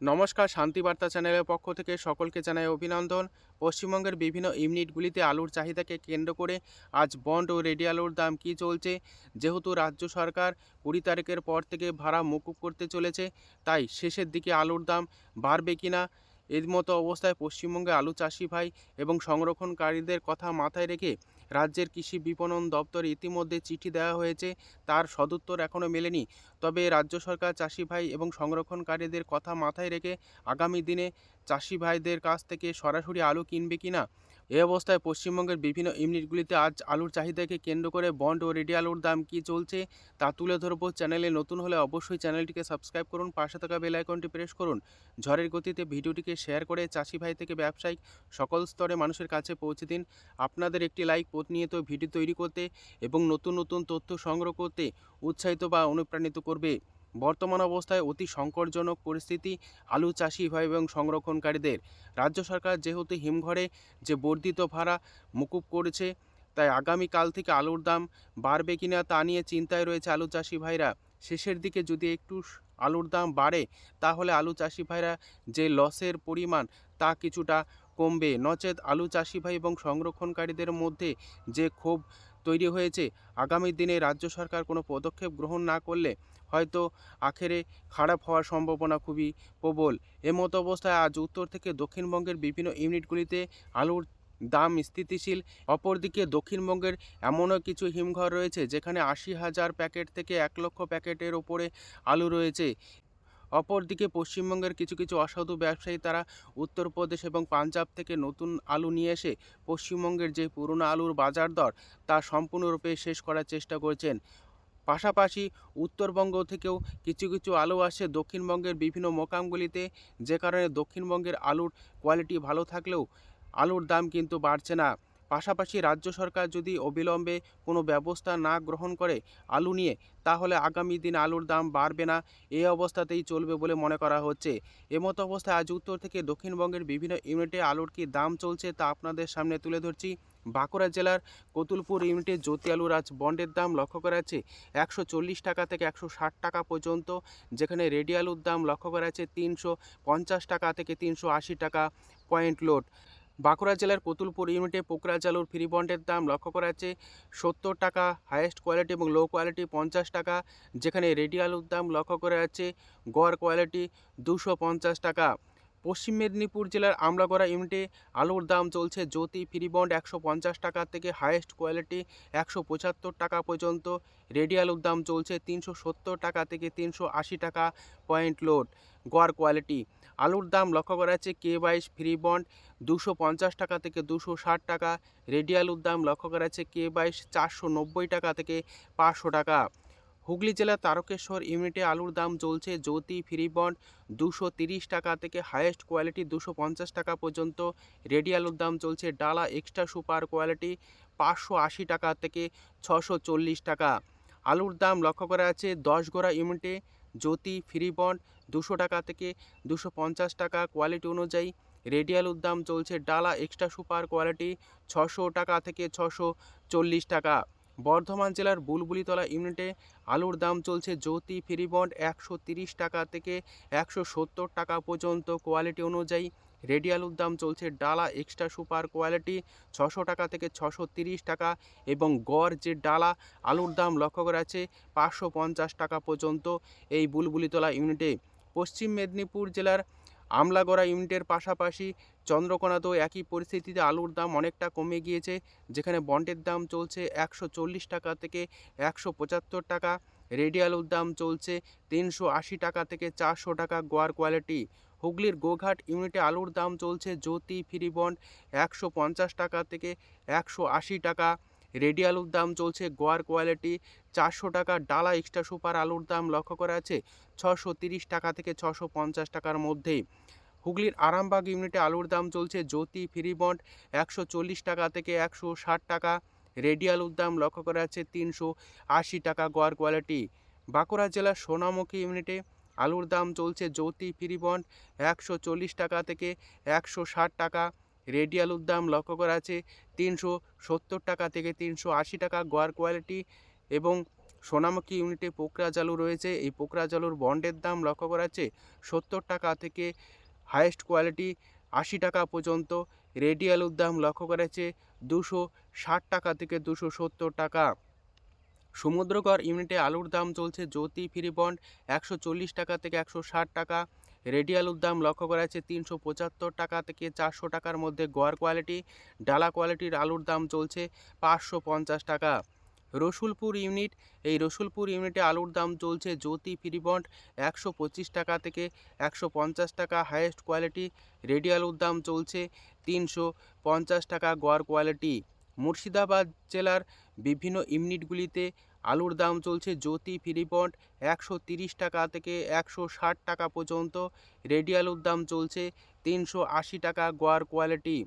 নমস্কার শান্তিবার্তা চ্যানেলের পক্ষ থেকে সকলকে জানাই অভিনন্দন। পশ্চিমবঙ্গের বিভিন্ন ইউনিটগুলিতে আলুর চাহিদাকে কেন্দ্র করে আজ বন্ড ও রেডি আলুর দাম কী চলছে? যেহেতু রাজ্য সরকার কুড়ি তারিখের পর থেকে ভাড়া মকুব করতে চলেছে, তাই শেষের দিকে আলুর দাম বাড়বে কিনা এর মতো অবস্থায় পশ্চিমবঙ্গে আলু চাষি ভাই এবং সংরক্ষণকারীদের কথা মাথায় রেখে রাজ্যের কৃষি বিপণন দপ্তর ইতিমধ্যে চিঠি দেওয়া হয়েছে, তার সদুত্তর এখনও মেলেনি। তবে রাজ্য সরকার চাষি ভাই এবং সংরক্ষণকারীদের কথা মাথায় রেখে আগামী দিনে চাষি ভাইদের কাছ থেকে সরাসরি আলু কিনবে কিনা এই অবস্থায় পশ্চিমবঙ্গের বিভিন্ন ইউনিটগুলিতে আজ আলুর চাহিদাকে কেন্দ্র করে বন্ড ও রেডি আলুর দাম কী চলছে তা তুলে ধরবো চ্যানেলে। নতুন হলে অবশ্যই চ্যানেলটিকে সাবস্ক্রাইব করুন, পাশে থাকা বেল আইকনটি প্রেস করুন। ঝড়ের গতিতে ভিডিওটিকে শেয়ার করে চাষি ভাই থেকে ব্যবসায়িক সকল স্তরে মানুষের কাছে পৌঁছে দিন। আপনাদের একটি লাইক, প্রতিনিয়ত ভিডিও তৈরি করতে এবং নতুন নতুন তথ্য সংগ্রহ করতে উৎসাহিত বা অনুপ্রাণিত করবে। বর্তমান অবস্থায় অতি সংকটজনক পরিস্থিতি আলু চাষি ভাই এবং সংরক্ষণকারীদের। রাজ্য সরকার যেহেতু হিমঘরে যে বর্ধিত ভাড়া মুকুব করেছে, তাই আগামীকাল থেকে আলুর দাম বাড়বে কিনা তা নিয়ে চিন্তায় রয়েছে আলু চাষি ভাইরা। শেষের দিকে যদি একটু আলুর দাম বাড়ে, তাহলে আলু চাষি ভাইরা যে লসের পরিমাণ, তা কিছুটা কমবে। নচেত আলু চাষি ভাই এবং সংরক্ষণকারীদের মধ্যে যে ক্ষোভ তৈরি হয়েছে, আগামী দিনে রাজ্য সরকার কোনো পদক্ষেপ গ্রহণ না করলে হয়তো আখেরে খারাপ হওয়ার সম্ভাবনা খুবই প্রবল। এমতো অবস্থায় আজ উত্তর থেকে দক্ষিণবঙ্গের বিভিন্ন ইউনিটগুলিতে আলুর দাম স্থিতিশীল, অপরদিকে দক্ষিণবঙ্গের এমনও কিছু হিমঘর রয়েছে যেখানে আশি হাজার প্যাকেট থেকে এক লক্ষ প্যাকেটের ওপরে আলু রয়েছে। অপরদিকে পশ্চিমবঙ্গের কিছু কিছু অসাধু ব্যবসায়ী তারা উত্তরপ্রদেশ এবং পাঞ্জাব থেকে নতুন আলু নিয়ে এসে পশ্চিমবঙ্গের যে পুরনো আলুর বাজার দর তা সম্পূর্ণরূপে শেষ করার চেষ্টা করছেন। পাশাপাশি উত্তরবঙ্গ থেকেও কিছু কিছু আলু আসে। দক্ষিণবঙ্গের বিভিন্ন মোকামগুলিতে যে কারণে দক্ষিণবঙ্গের আলুর কোয়ালিটি ভালো থাকলেও আলুর দাম কিন্তু বাড়ছে না। পাশাপাশি রাজ্য সরকার যদি অবিলম্বে কোনো ব্যবস্থা না গ্রহণ করে আলু নিয়ে, তাহলে আগামী দিন আলুর দাম বাড়বে না। এই অবস্থাতেই চলবে বলে মনে করা হচ্ছে। এমতো অবস্থায় আজ উত্তর থেকে দক্ষিণবঙ্গের বিভিন্ন ইউনিটে আলুর কি দাম চলছে তা আপনাদের সামনে তুলে ধরছি। বাঁকুড়া জেলার কতুলপুর ইউনিটে জ্যোতি আলুর আজ বন্ডের দাম লক্ষ্য করা যাচ্ছে একশো চল্লিশ টাকা থেকে একশো ষাট টাকা পর্যন্ত, যেখানে রেডি আলুর দাম লক্ষ্য করা যাচ্ছে তিনশো পঞ্চাশ টাকা থেকে তিনশো আশি টাকা পয়েন্ট লোড। বাঁকুড়া জেলার কতুলপুর ইউনিটে পোকরাজ আলুর ফ্রি বন্ডের দাম লক্ষ্য করা যাচ্ছে সত্তর টাকা হায়েস্ট কোয়ালিটি এবং লো কোয়ালিটি পঞ্চাশ টাকা, যেখানে রেডি আলুর দাম লক্ষ্য করা যাচ্ছে গড় কোয়ালিটি দুশো পঞ্চাশ টাকা। পশ্চিম মেদিনীপুর জেলার আমলাগড়া ইউনিটে আলুর দাম চলছে জ্যোতি ফ্রি বন্ড একশো পঞ্চাশ টাকা থেকে হায়েস্ট কোয়ালিটি একশো পঁচাত্তর টাকা পর্যন্ত। রেডি আলুর দাম চলছে তিনশো সত্তর টাকা থেকে তিনশো আশি টাকা পয়েন্ট লোড, গড় কোয়ালিটি। আলুর দাম লক্ষ্য করা যাচ্ছে কে বাইশ ফ্রি বন্ড দুশো পঞ্চাশ টাকা থেকে দুশো ষাট টাকা। রেডি আলুর দাম লক্ষ্য করা যাচ্ছে কে বাইশ চারশো নব্বই টাকা থেকে পাঁচশো টাকা। হুগলি জেলার তারকেশ্বর ইউনিটে আলুর দাম চলছে জ্যোতি ফ্রি বন্ড দুশো তিরিশ টাকা থেকে হায়েস্ট কোয়ালিটি দুশো পঞ্চাশ টাকা পর্যন্ত। রেডি আলুর দাম চলছে ডালা এক্সট্রা সুপার কোয়ালিটি পাঁচশো আশি টাকা থেকে ছশো চল্লিশ টাকা। আলুর দাম লক্ষ্য করা যাচ্ছে দশ গোড়া ইউনিটে জ্যোতি ফ্রি বন্ড দুশো টাকা থেকে দুশো পঞ্চাশ টাকা কোয়ালিটি অনুযায়ী। রেডি আলুর দাম চলছে ডালা এক্সট্রা সুপার কোয়ালিটি ছশো টাকা থেকে ছশো চল্লিশ টাকা। বর্ধমান জেলার বুলবুলিতলা ইউনিটে আলুর দাম চলছে জ্যোতি ফ্রি বন্ড একশো তিরিশ টাকা থেকে একশো সত্তর টাকা পর্যন্ত। কোয়ালিটি অনুযায়ী রেডি আলুর দাম চলছে ডালা এক্সট্রা সুপার কোয়ালিটি ছশো টাকা থেকে ছশো তিরিশ টাকা এবং গড় যে ডালা আলুর দাম লক্ষ্য করা আছে পাঁচশো পঞ্চাশ টাকা পর্যন্ত। এই বুলবুলিতলা ইউনিটে পশ্চিম মেদিনীপুর জেলার আমলাগড়া ইউনিটের পাশাপাশি চন্দ্রকোনাতেও একই পরিস্থিতিতে আলুর দাম অনেকটা কমে গিয়েছে, যেখানে বন্ডের দাম চলছে একশো চল্লিশ টাকা থেকে একশো পঁচাত্তর টাকা, রেডি আলুর দাম চলছে তিনশো আশি টাকা থেকে চারশো টাকা গোয়ার কোয়ালিটি। হুগলির গোঘাট ইউনিটে আলুর দাম চলছে জ্যোতি ফ্রি বন্ড একশো পঞ্চাশ টাকা থেকে একশো আশি টাকা রেডি আলুর দাম চলছে গোয়ার কোয়ালিটি। চারশো টাকা ডালা এক্সট্রা সুপার আলুর দাম লক্ষ্য করা আছে ছশো তিরিশ টাকা থেকে ছশো পঞ্চাশ টাকার মধ্যেই। হুগলির আরামবাগ ইউনিটে আলুর দাম চলছে জ্যোতি ফ্রি বন্ড একশো চল্লিশ টাকা থেকে একশো ষাট টাকা। রেডি আলুর দাম লক্ষ্য করা যাচ্ছে তিনশো আশি টাকা গোয়ার কোয়ালিটি। বাঁকুড়া জেলার সোনামুখী ইউনিটে আলুর দাম চলছে জ্যোতি ফ্রি বন্ড একশো চল্লিশ টাকা থেকে একশো ষাট টাকা। রেডি আলুর দাম লক্ষ্য করা আছে। তিনশো সত্তর টাকা থেকে তিনশো আশি টাকা গোয়ার কোয়ালিটি এবং সোনামুখী ইউনিটে পোকরাজ আলু রয়েছে। এই পোকরাজ আলুর বন্ডের দাম লক্ষ্য করা আছে সত্তর টাকা থেকে হায়েস্ট কোয়ালিটি আশি টাকা পর্যন্ত। রেডিয়ালুর দাম লক্ষ্য করা আছে দুশো ষাট টাকা থেকে দুশো সত্তর টাকা। সমুদ্রকর ইউনিটে আলুর দাম চলছে জ্যোতি ফ্রি বন্ড একশো চল্লিশ টাকা থেকে একশো ষাট টাকা। রেডি আলুর দাম লক্ষ্য করা যাচ্ছে তিনশো পঁচাত্তর টাকা থেকে চারশো টাকার মধ্যে গোয়ার কোয়ালিটি, ডালা কোয়ালিটির আলুর দাম চলছে পাঁচশো পঞ্চাশ টাকা। রসুলপুর ইউনিট, এই রসুলপুর ইউনিটে আলুর দাম চলছে জ্যোতি ফ্রি বন্ড একশো পঁচিশ টাকা থেকে একশো পঞ্চাশ টাকা, হায়েস্ট কোয়ালিটি। রেডি আলুর দাম চলছে তিনশো পঞ্চাশ টাকা গড় কোয়ালিটি। মুর্শিদাবাদ জেলার বিভিন্ন ইউনিটগুলিতে আলুর দাম চলছে জ্যোতি ফিরিপন্ট একশো তিরিশ টাকা থেকে একশো ষাট টাকা পর্যন্ত। রেডি আলুর দাম চলছে তিনশো আশি টাকা গোয়ার কোয়ালিটি।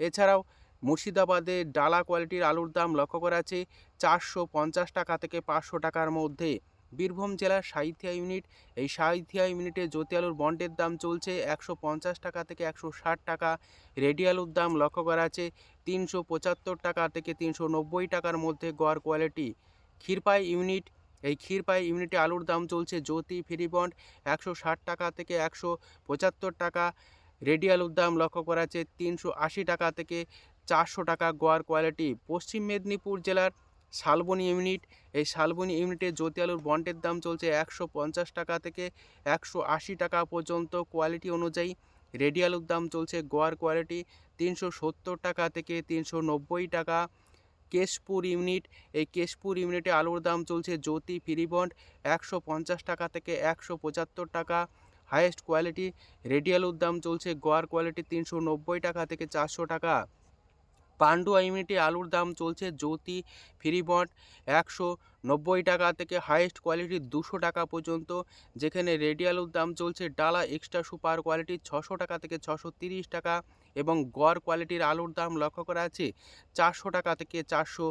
এছাড়াও মুর্শিদাবাদে ডালা কোয়ালিটির আলুর দাম লক্ষ্য করা আছে চারশো পঞ্চাশ টাকা থেকে পাঁচশো টাকার মধ্যে। বীরভূম জেলার সাইথিয়া ইউনিট। এই সাইথিয়া ইউনিটে জ্যোতি আলুর বন্ডের দাম চলছে একশো পঞ্চাশ টাকা থেকে একশো ষাট টাকা। রেডি আলুর দাম লক্ষ্য করা আছে তিনশো পঁচাত্তর টাকা থেকে তিনশো নব্বই টাকার মধ্যে গড় কোয়ালিটি। ক্ষীরপাই ইউনিট, এই ক্ষীরপাই ইউনিটে আলুর দাম চলছে জ্যোতি ফ্রি বন্ড একশো ষাট টাকা থেকে একশো পঁচাত্তর টাকা। রেডি আলুর দাম লক্ষ্য করা আছে তিনশো আশি টাকা থেকে চারশো টাকা গোয়ার কোয়ালিটি। পশ্চিম মেদিনীপুর জেলার শালবনী ইউনিট। এই শালবনী ইউনিটে জ্যোতি আলুর বন্ডের দাম চলছে একশো পঞ্চাশ টাকা থেকে একশো আশি টাকা পর্যন্ত। কোয়ালিটি অনুযায়ী রেডি আলুর দাম চলছে গোয়ার কোয়ালিটি তিনশো সত্তর টাকা থেকে তিনশো নব্বই টাকা। কেশপুর ইউনিট, এই কেশপুর ইউনিটে আলুর দাম চলছে জ্যোতি ফ্রি বন্ড একশো পঞ্চাশ টাকা থেকে একশো পঁচাত্তর টাকা। হাইয়েস্ট কোয়ালিটি রেডি আলুর দাম চলছে গোয়ার কোয়ালিটি তিনশো নব্বই টাকা থেকে চারশো টাকা। পান্ডুয়া ইউনিটে আলুর দাম চলছে জ্যোতি ফ্রি বন্ড একশো নব্বই টাকা থেকে হাইয়েস্ট কোয়ালিটি দুশো টাকা পর্যন্ত, যেখানে রেডি আলুর দাম চলছে ডালা এক্সট্রা সুপার কোয়ালিটি ছশো টাকা থেকে ছশো তিরিশ টাকা এবং গড় কোয়ালিটির আলুর দাম লক্ষ্য করা আছে চারশো টাকা থেকে চারশো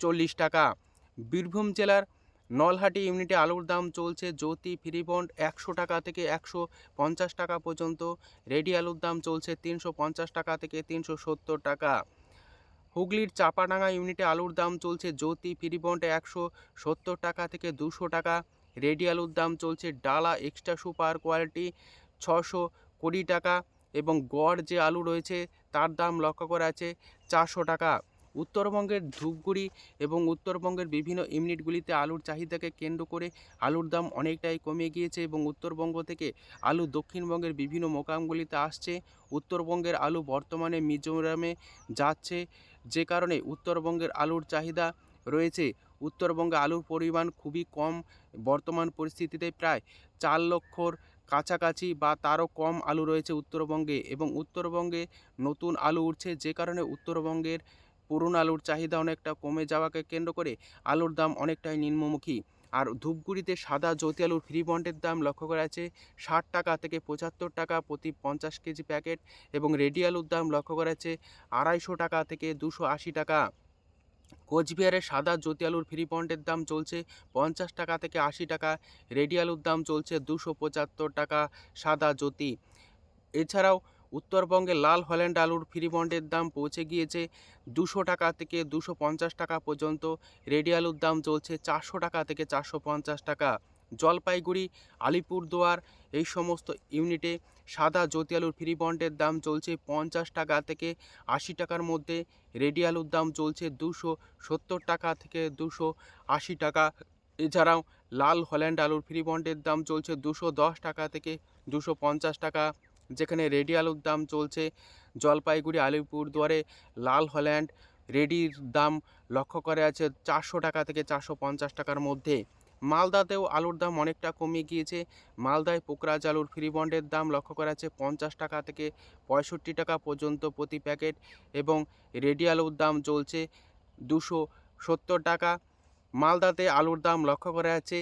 চল্লিশ টাকা। বীরভূম জেলার নলহাটি ইউনিটে আলুর দাম চলছে জ্যোতি ফ্রি বন্ড একশো টাকা থেকে একশো পঞ্চাশ টাকা পর্যন্ত, রেডি আলুর দাম চলছে তিনশো পঞ্চাশ টাকা থেকে তিনশো সত্তর টাকা। হুগলির চাপাডাঙ্গা ইউনিটে আলুর দাম চলছে জ্যোতি ফিরিবন্ডে বন্ড একশো সত্তর টাকা থেকে দুশো টাকা। রেডি আলুর দাম চলছে ডালা এক্সট্রা সুপার কোয়ালিটি ছশো কুড়ি টাকা এবং গড় যে আলু রয়েছে তার দাম লক্ষ্য করা আছে চারশো টাকা। উত্তরবঙ্গের ধূপগুড়ি এবং উত্তরবঙ্গের বিভিন্ন ইউনিটগুলিতে আলুর চাহিদাকে কেন্দ্র করে আলুর দাম অনেকটাই কমে গিয়েছে এবং উত্তরবঙ্গ থেকে আলু দক্ষিণবঙ্গের বিভিন্ন মোকামগুলিতে আসছে। উত্তরবঙ্গের আলু বর্তমানে মিজোরামে যাচ্ছে। যে কারণে উত্তরবঙ্গের আলুর চাহিদা রয়েছে। উত্তরবঙ্গে আলুর পরিমাণ খুবই কম বর্তমান পরিস্থিতিতে প্রায় চার লক্ষর কাছাকাছি বা তারও কম আলু রয়েছে উত্তরবঙ্গে এবং উত্তরবঙ্গে নতুন আলু উঠছে। যে কারণে উত্তরবঙ্গের পুরনো আলুর চাহিদা অনেকটা কমে যাওয়াকে কেন্দ্র করে আলুর দাম অনেকটাই নিম্নমুখী। আর ধূপগুড়িতে সাদা জ্যোতি আলুর ফ্রি বন্ডের দাম লক্ষ্য করা আছে ষাট টাকা থেকে পঁচাত্তর টাকা প্রতি পঞ্চাশ কেজি প্যাকেট এবং রেডি আলুর দাম লক্ষ্য করা আছে আড়াইশো টাকা থেকে দুশো আশি টাকা। কোচবিহারে সাদা জ্যোতি আলুর ফ্রি বন্ডের দাম চলছে পঞ্চাশ টাকা থেকে আশি টাকা, রেডি আলুর দাম চলছে দুশো পঁচাত্তর টাকা সাদা জ্যোতি। এছাড়াও উত্তরবঙ্গে লাল হল্যান্ড আলুর ফ্রি বন্ডের দাম পৌঁছে গিয়েছে দুশো টাকা থেকে দুশো পঞ্চাশ টাকা পর্যন্ত। রেডি আলুর দাম চলছে চারশো টাকা থেকে চারশো পঞ্চাশ টাকা। জলপাইগুড়ি, আলিপুরদুয়ার এই সমস্ত ইউনিটে সাদা জ্যোতি আলুর ফ্রি বন্ডের দাম চলছে পঞ্চাশ টাকা থেকে আশি টাকার মধ্যে। রেডি আলুর দাম চলছে দুশো সত্তর টাকা থেকে দুশো আশি টাকা। এছাড়াও লাল হল্যান্ড আলুর ফ্রি বন্ডের দাম চলছে দুশো দশ টাকা থেকে দুশো পঞ্চাশ টাকা। যেখানে রেডি আলুর দাম চলছে জলপাইগুড়ি, আলিপুরদুয়ারে, লাল হল্যান্ড। রেডির দাম লক্ষ্য করে আছে চারশো টাকা থেকে চারশো পঞ্চাশ টাকার মধ্যে। মালদাতেও আলুর দাম অনেকটা কমে গিয়েছে। মালদায় পোকরাজ আলুর ফ্রি বন্ডের দাম লক্ষ্য করা আছে পঞ্চাশ টাকা থেকে পঁয়ষট্টি টাকা পর্যন্ত প্রতি প্যাকেট এবং রেডি আলুর দাম চলছে দুশো সত্তর টাকা। মালদাতে আলুর দাম লক্ষ্য করা আছে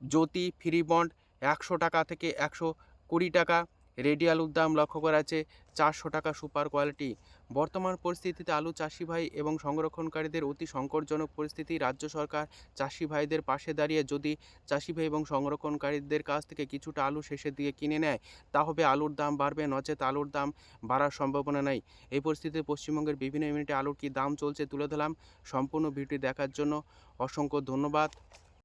জ্যোতি ফ্রি বন্ড একশো টাকা থেকে একশো কুড়ি টাকা। রেডি আলুর দাম লক্ষ্য করা আছে চারশো টাকা সুপার কোয়ালিটি। বর্তমান পরিস্থিতিতে আলু চাষি ভাই এবং সংরক্ষণকারীদের অতি সংকটজনক পরিস্থিতি। রাজ্য সরকার চাষি ভাইদের পাশে দাঁড়িয়ে যদি চাষি ভাই এবং সংরক্ষণকারীদের কাছ থেকে কিছুটা আলু শেষের দিকে কিনে নেয়, তাহলে আলুর দাম বাড়বে, নচেত আলুর দাম বাড়ার সম্ভাবনা নাই। এই পরিস্থিতিতে পশ্চিমবঙ্গের বিভিন্ন ইউনিটে আলুর কী দাম চলছে তুলে ধরলাম। সম্পূর্ণ ভিডিও দেখার জন্য অসংখ্য ধন্যবাদ।